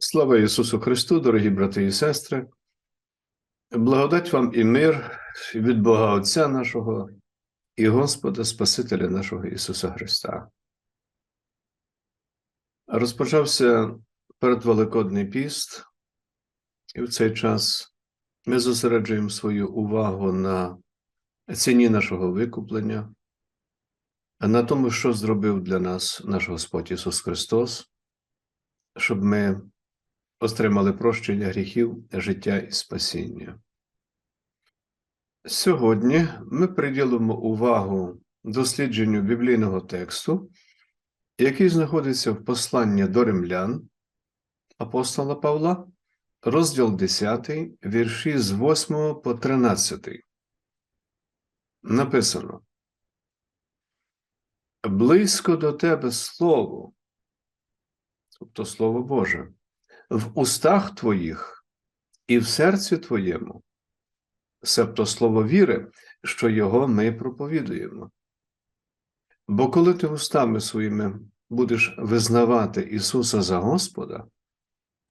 Слава Ісусу Христу, дорогі брати і сестри. Благодать вам і мир від Бога Отця нашого і Господа Спасителя нашого Ісуса Христа. Розпочався передвеликодний піст, і в цей час ми зосереджуємо свою увагу на ціні нашого викуплення, на тому, що зробив для нас наш Господь Ісус Христос, щоб ми отримали прощення гріхів, життя і спасіння. Сьогодні ми приділимо увагу дослідженню біблійного тексту, який знаходиться в посланні до римлян апостола Павла, розділ 10, вірші з 8 по 13. Написано: Близько до тебе слово, тобто Слово Боже в устах твоїх і в серці твоєму, себто слово віри, що його ми проповідуємо. Бо коли ти устами своїми будеш визнавати Ісуса за Господа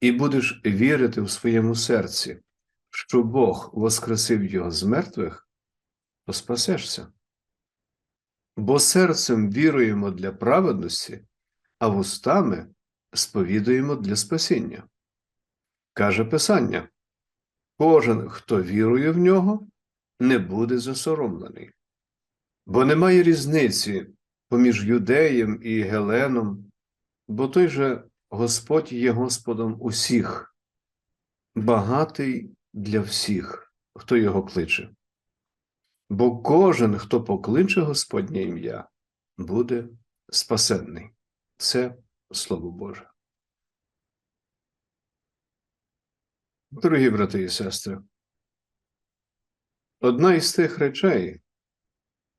і будеш вірити в своєму серці, що Бог воскресив Його з мертвих, то спасешся. Бо серцем віруємо для праведності, а вустами сповідуємо для спасіння. Каже Писання: кожен, хто вірує в нього, не буде засоромлений, бо немає різниці поміж юдеєм і Геленом, бо той же Господь є Господом усіх, багатий для всіх, хто його кличе. Бо кожен, хто покличе Господнє ім'я, буде спасенний. Це Слово Боже. Дорогі брати і сестри, одна із тих речей,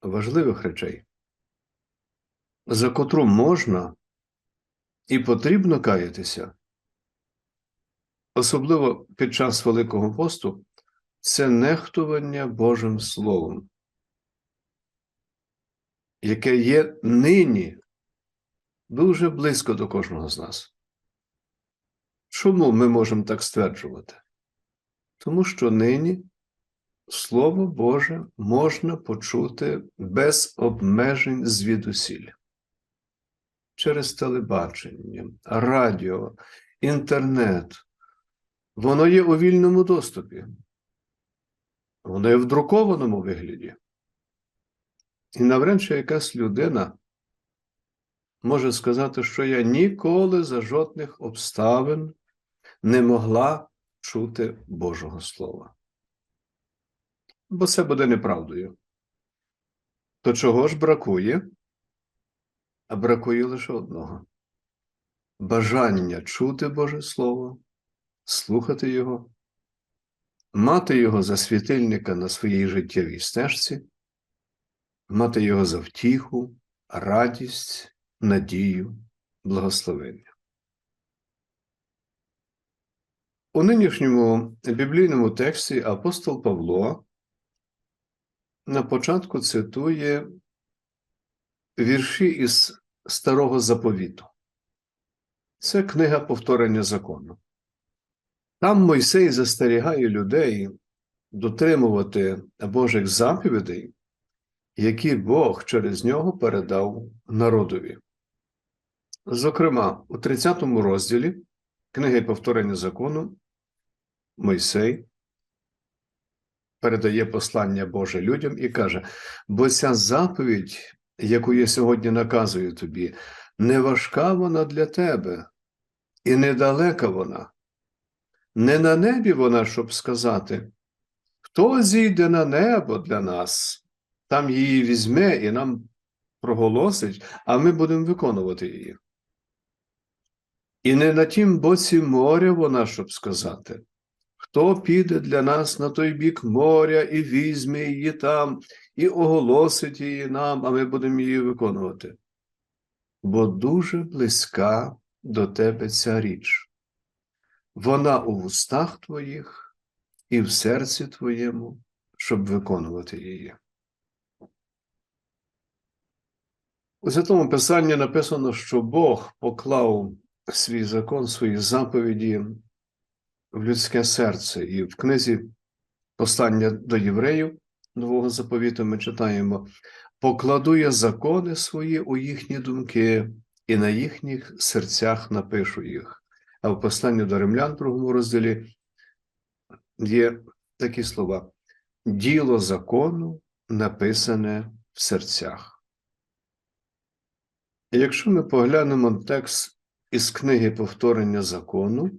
важливих речей, за котру можна і потрібно каятися, особливо під час Великого посту, це нехтування Божим Словом, яке є нині дуже близько до кожного з нас. Чому ми можемо так стверджувати? Тому що нині Слово Боже можна почути без обмежень звідусіль. Через телебачення, радіо, інтернет. Воно є у вільному доступі. Воно є в друкованому вигляді. І навряд чи якась людина може сказати, що я ніколи за жодних обставин не могла чути Божого Слова. Бо це буде неправдою. То чого ж бракує? А бракує лише одного: бажання чути Боже Слово, слухати Його, мати Його за світильника на своїй життєвій стежці, мати Його за втіху, радість, надію, благословення. У нинішньому біблійному тексті апостол Павло на початку цитує вірші із Старого Заповіту. Це книга повторення закону. Там Мойсей застерігає людей дотримувати Божих заповідей, які Бог через нього передав народові. Зокрема, у 30 розділі книги повторення закону Мойсей передає послання Боже людям і каже: бо ця заповідь, яку я сьогодні наказую тобі, не важка вона для тебе, і недалека вона, не на небі вона, щоб сказати, хто зійде на небо для нас, там її візьме і нам проголосить, а ми будемо виконувати її. І не на тім боці моря вона, щоб сказати, хто піде для нас на той бік моря і візьме її там, і оголосить її нам, а ми будемо її виконувати. Бо дуже близька до тебе ця річ. Вона у вустах твоїх і в серці твоєму, щоб виконувати її. У Святому Писанні написано, що Бог поклав свій закон, свої заповіді в людське серце. І в книзі Послання до євреїв Нового заповіту ми читаємо: покладу я закони свої у їхні думки, і на їхніх серцях напишу їх. А в посланні до римлян, другому розділі, є такі слова: діло закону написане в серцях. І якщо ми поглянемо текст із книги повторення закону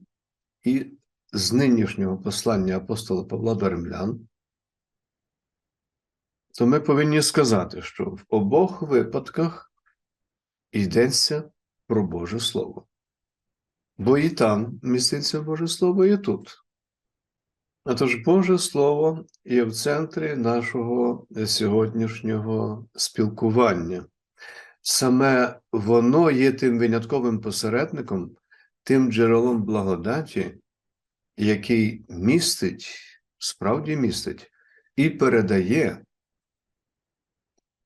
і з нинішнього послання апостола Павла до римлян, то ми повинні сказати, що в обох випадках йдеться про Боже Слово. Бо і там міститься Боже Слово, і тут. А тож Боже Слово є в центрі нашого сьогоднішнього спілкування. Саме воно є тим винятковим посередником, тим джерелом благодаті, який містить, справді містить і передає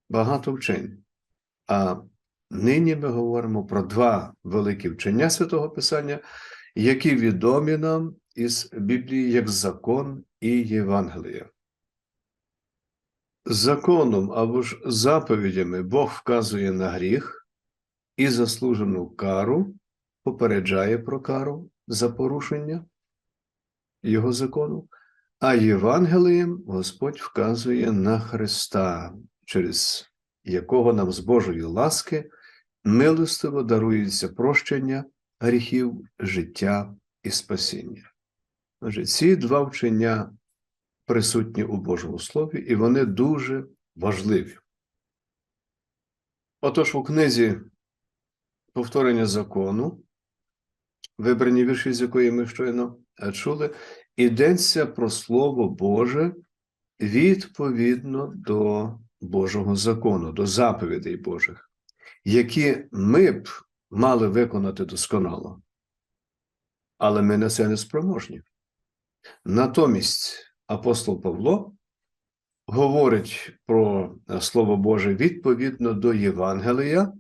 багато вчень. А нині ми говоримо про два великі вчення Святого Писання, які відомі нам із Біблії як закон і Євангелія. Законом або ж заповідями Бог вказує на гріх і заслужену кару, попереджає про кару за порушення Його закону, а Євангелієм Господь вказує на Христа, через якого нам з Божої ласки милостиво дарується прощення гріхів, життя і спасіння. Отже, ці два вчення присутні у Божому Слові, і вони дуже важливі. Отож, у книзі повторення закону, вибрані вірші, з якої ми щойно чули, йдеться про Слово Боже відповідно до Божого закону, до заповідей Божих, які ми б мали виконати досконало. Але ми на це не спроможні. Натомість апостол Павло говорить про Слово Боже відповідно до Євангелія,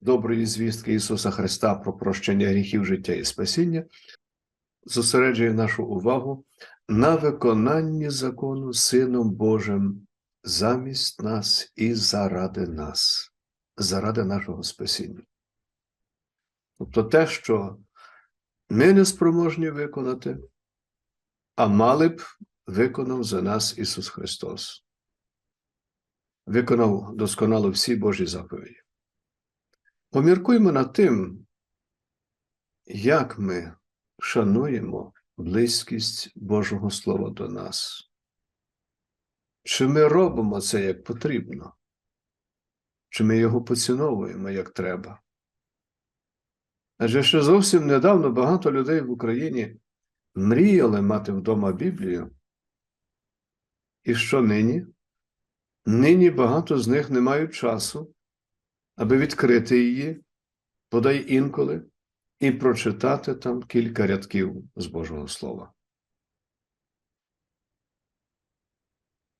доброї звістки Ісуса Христа про прощення гріхів життя і спасіння, зосереджує нашу увагу на виконанні закону Сином Божим замість нас і заради нас, заради нашого спасіння. Тобто те, що ми не спроможні виконати, а мали б виконав за нас Ісус Христос. Виконав досконало всі Божі заповіді. Поміркуймо над тим, як ми шануємо близькість Божого Слова до нас. Чи ми робимо це як потрібно? Чи ми його поціновуємо як треба? Адже ще зовсім недавно багато людей в Україні мріяли мати вдома Біблію. І що нині? Нині багато з них не мають часу, аби відкрити її, подай інколи, і прочитати там кілька рядків з Божого Слова.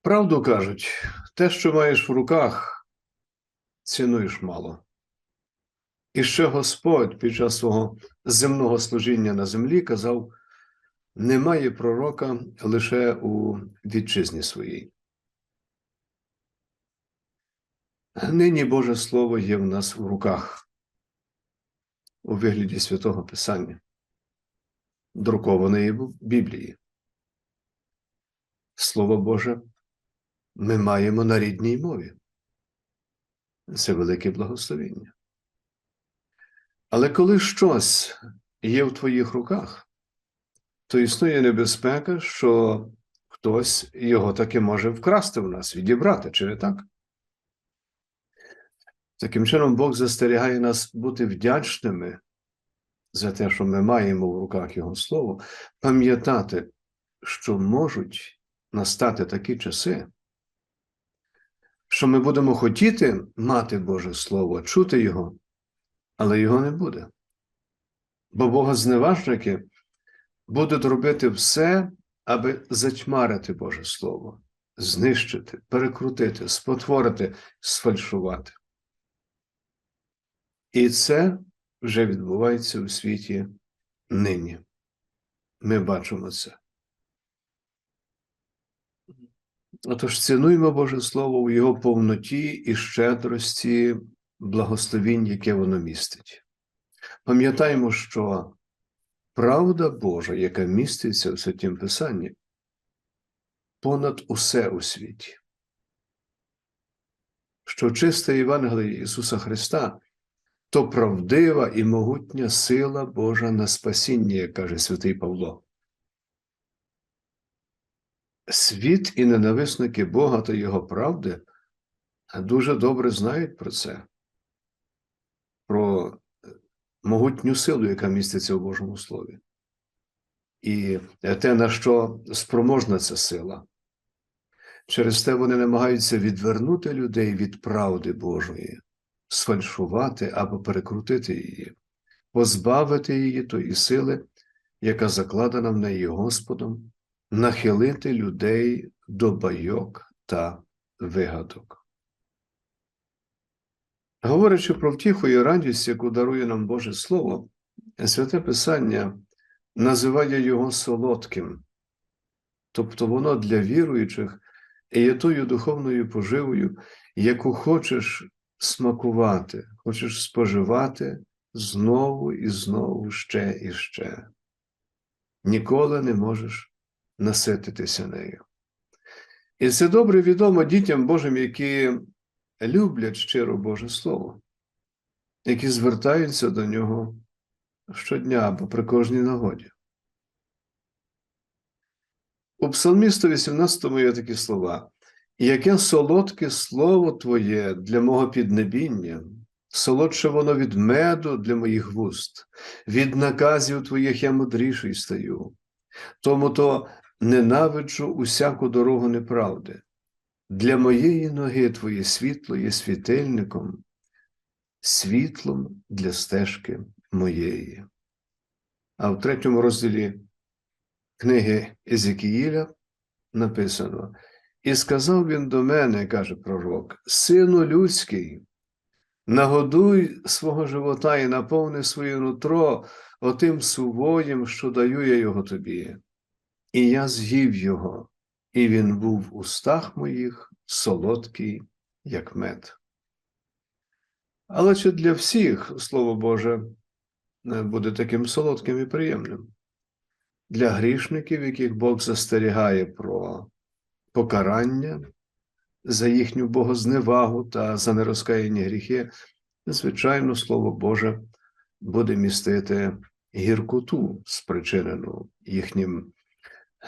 Правду кажуть, те, що маєш в руках, цінуєш мало. І ще Господь під час свого земного служіння на землі казав: немає пророка лише у вітчизні своїй. Нині Боже Слово є в нас в руках у вигляді святого Писання, друкованої в Біблії. Слово Боже ми маємо на рідній мові. Це велике благословіння. Але коли щось є в твоїх руках, то існує небезпека, що хтось його таки може вкрасти в нас, відібрати, чи не так? Таким чином, Бог застерігає нас бути вдячними за те, що ми маємо в руках Його Слово, пам'ятати, що можуть настати такі часи, що ми будемо хотіти мати Боже Слово, чути Його, але його не буде. Бо богозневажники будуть робити все, аби затьмарити Боже Слово, знищити, перекрутити, спотворити, сфальшувати. І це вже відбувається у світі нині. Ми бачимо це. Отож, цінуємо Боже Слово у його повноті і щедрості благословінь, яке воно містить. Пам'ятаємо, що правда Божа, яка міститься в Святім Писанні, понад усе у світі. Що чисте Євангеліє Ісуса Христа то правдива і могутня сила Божа на спасіння, як каже святий Павло. Світ і ненависники Бога та Його правди дуже добре знають про це, могутню силу, яка міститься у Божому Слові. І те, на що спроможна ця сила. Через те вони намагаються відвернути людей від правди Божої, сфальшувати або перекрутити її, позбавити її тої сили, яка закладена в неї Господом, нахилити людей до байок та вигадок. Говорячи про втіху і радість, яку дарує нам Боже Слово, Святе Писання називає його солодким, тобто воно для віруючих є тою духовною поживою, яку хочеш смакувати, хочеш споживати знову і знову ще і ще. Ніколи не можеш насититися нею. І це добре відомо дітям Божим, які люблять щиро Боже Слово, які звертаються до нього щодня або при кожній нагоді. У Псалмі 118 є такі слова: Яке солодке слово Твоє для мого піднебіння, солодше воно від меду для моїх вуст, від наказів Твоїх я мудріший стаю, тому то ненавиджу усяку дорогу неправди. Для моєї ноги Твоє світло є світильником, світлом для стежки моєї. А в третьому розділі книги Езекіїля написано: І сказав він до мене, каже пророк, Сину людський, нагодуй свого живота і наповни своє нутро отим сувоєм, що даю я його тобі. І я з'їв його, і він був в устах моїх солодкий, як мед. Але чи для всіх Слово Боже буде таким солодким і приємним? Для грішників, яких Бог застерігає про покарання за їхню богозневагу та за нерозкаянні гріхи, звичайно, Слово Боже буде містити гіркоту, спричинену їхнім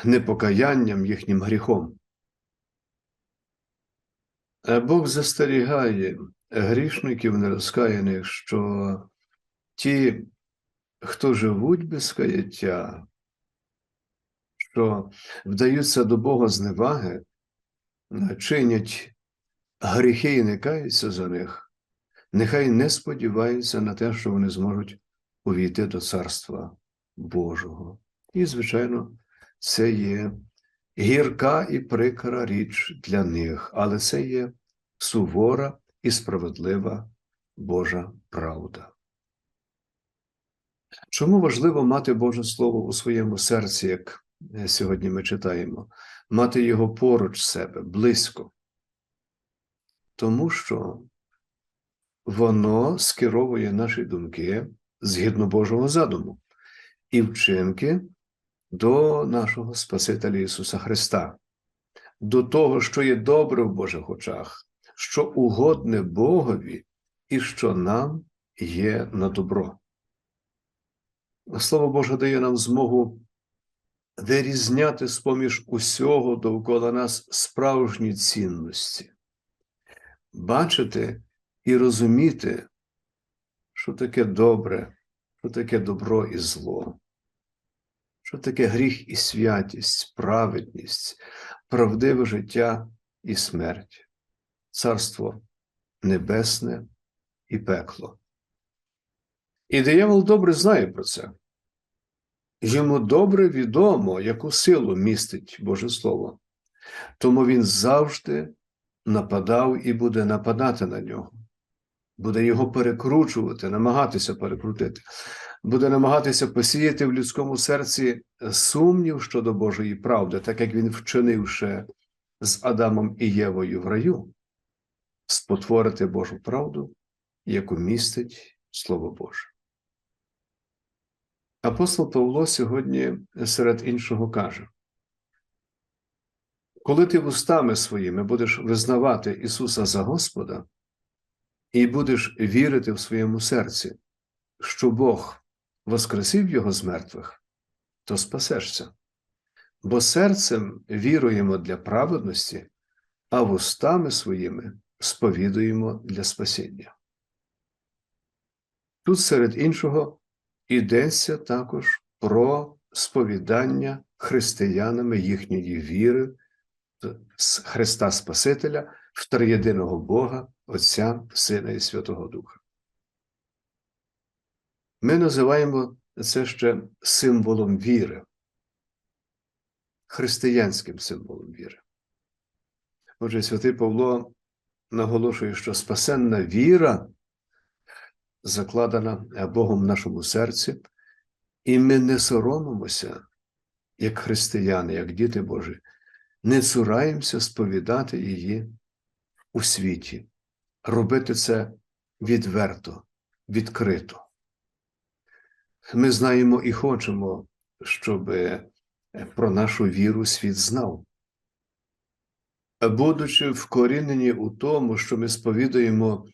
непокаянням, їхнім гріхом. Бог застерігає грішників нерозкаяних, що ті, хто живуть без каяття, що вдаються до Бога зневаги, чинять гріхи і не каються за них, нехай не сподіваються на те, що вони зможуть увійти до Царства Божого. І, звичайно, це є гірка і прикра річ для них, але це є сувора і справедлива Божа правда. Чому важливо мати Боже Слово у своєму серці, як сьогодні ми читаємо, мати його поруч себе, близько? Тому що воно скеровує наші думки згідно Божого задуму і вчинки до нашого Спасителя Ісуса Христа, до того, що є добре в Божих очах, що угодне Богові і що нам є на добро. Слово Боже дає нам змогу вирізняти з поміж усього довкола нас справжні цінності, бачити і розуміти, що таке добре, що таке добро і зло, що таке гріх і святість, праведність, правдиве життя і смерть, царство небесне і пекло. І диявол добре знає про це. Йому добре відомо, яку силу містить Боже Слово, тому він завжди нападав і буде нападати на нього. буде його перекручувати, намагатися перекрутити, буде намагатися посіяти в людському серці сумнів щодо Божої правди, так як він вчинив ще з Адамом і Євою в раю, спотворити Божу правду, яку містить Слово Боже. Апостол Павло сьогодні серед іншого каже: коли ти вустами своїми будеш визнавати Ісуса за Господа і будеш вірити в своєму серці, що Бог воскресив Його з мертвих, то спасешся. Бо серцем віруємо для праведності, а вустами своїми сповідуємо для спасіння. Тут, серед іншого, йдеться також про сповідання християнами їхньої віри з Христа Спасителя в триєдиного Бога, Отця, Сина і Святого Духа. Ми називаємо це ще символом віри, християнським символом віри. Отже, святий Павло наголошує, що спасенна віра закладена Богом в нашому серці, і ми не соромимося, як християни, як діти Божі, не цураємося сповідати її у світі, робити це відверто, відкрито. Ми знаємо і хочемо, щоб про нашу віру світ знав. Будучи вкорінені у тому, що ми сповідуємо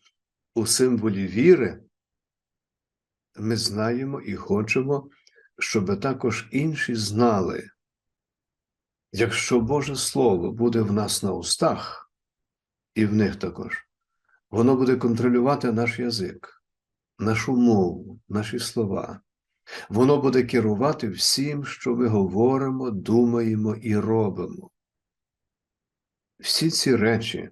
у символі віри, ми знаємо і хочемо, щоб також інші знали, якщо Боже Слово буде в нас на устах, і в них також, воно буде контролювати наш язик, нашу мову, наші слова. Воно буде керувати всім, що ми говоримо, думаємо і робимо. Всі ці речі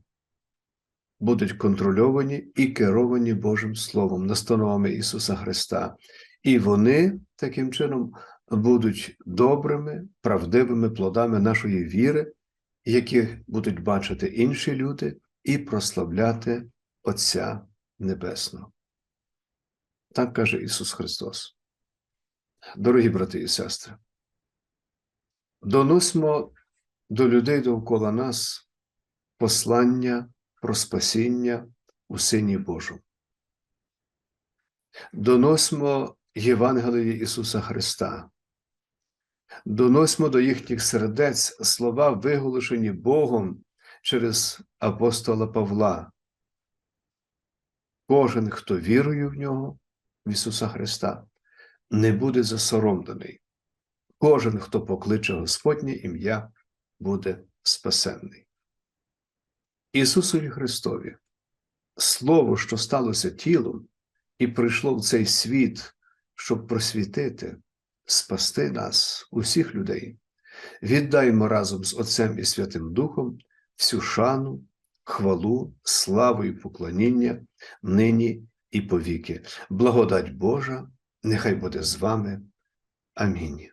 будуть контрольовані і керовані Божим Словом, настановами Ісуса Христа, і вони таким чином будуть добрими, правдивими плодами нашої віри, які будуть бачити інші люди і прославляти Отця Небесного. Так каже Ісус Христос. Дорогі брати і сестри, доносимо до людей довкола нас послання про спасіння у Сині Божому. Доносимо Євангелії Ісуса Христа, доносимо до їхніх сердець слова, виголошені Богом через апостола Павла. Кожен, хто вірує в нього, в Ісуса Христа, не буде засоромлений. Кожен, хто покличе Господнє ім'я, буде спасенний. Ісусові Христові, Слово, що сталося тілом, і прийшло в цей світ, щоб просвітити, спасти нас, усіх людей, віддаймо разом з Отцем і Святим Духом всю шану, хвалу, славу і поклоніння нині і повіки. Благодать Божа, нехай буде з вами. Амінь.